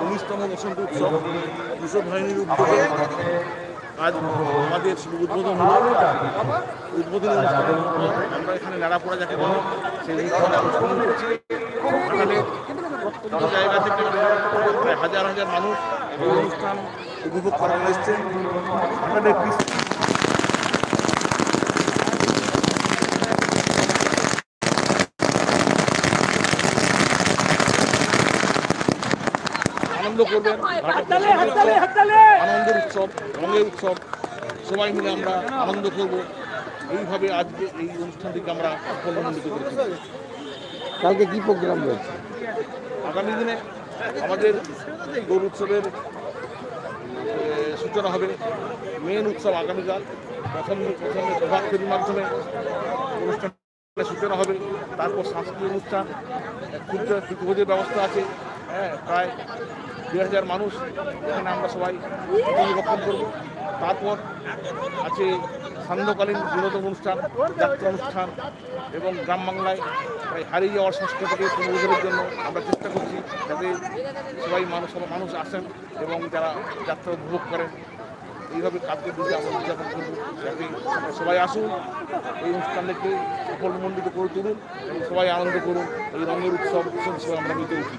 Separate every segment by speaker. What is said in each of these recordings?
Speaker 1: উনিশতম বসন্ত উৎসব কৃষক উদ্যোগে আজ আমাদের উদ্বোধন হলো উদ্বোধনী আমরা এখানে নাড়াপোড়া যাকে বলি সেই অনুষ্ঠানে করছি এখানে প্রত্যন্ত জায়গা থেকে হাজার হাজার মানুষ এই অনুষ্ঠান উপভোগ করার এসছে এখানে আনন্দ করবেন। আনন্দের উৎসব রঙের উৎসব সবাই মিলে আমরা আনন্দ করব। এইভাবে আজকে এই অনুষ্ঠানটিকে আমরা সফলমণ্ডিত করেছি
Speaker 2: কালকে কি প্রোগ্রাম রয়েছে?
Speaker 1: আগামী দিনে আমাদের দোল উৎসবের সূচনা হবে। মেন উৎসব আগামীকাল প্রথম প্রথমে প্রভাত ফেরির মাধ্যমে অনুষ্ঠানের সূচনা হবে। তারপর সাংস্কৃতিক অনুষ্ঠান ক্ষুদ্র ব্যবস্থা আছে। হ্যাঁ প্রায় দেড় হাজার মানুষ এখানে আমরা সবাই অনুরক্ষণ করব। তারপর আছে সান্ধ্যকালীন বিনোদন অনুষ্ঠান, যাত্রা অনুষ্ঠান এবং গ্রাম বাংলায় প্রায় হারিয়ে যাওয়ার সংস্কৃতিকে পুনরুদ্ধারের জন্য আমরা চেষ্টা করছি যাতে সবাই মানুষ সব মানুষ আসেন এবং যারা যাত্রা উপভোগ করেন, এইভাবে কালকে দিকে আমরা উদযাপন করব যাতে সবাই আসুন, এই অনুষ্ঠানটাকে সফলমণ্ডিত করে তুলুন এবং সবাই আনন্দ করুন এই রঙের উৎসব হিসেবে আমরা নিতে উঠি।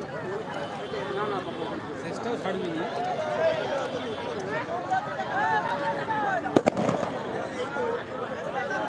Speaker 2: सिस्टम छड़
Speaker 1: भी नहीं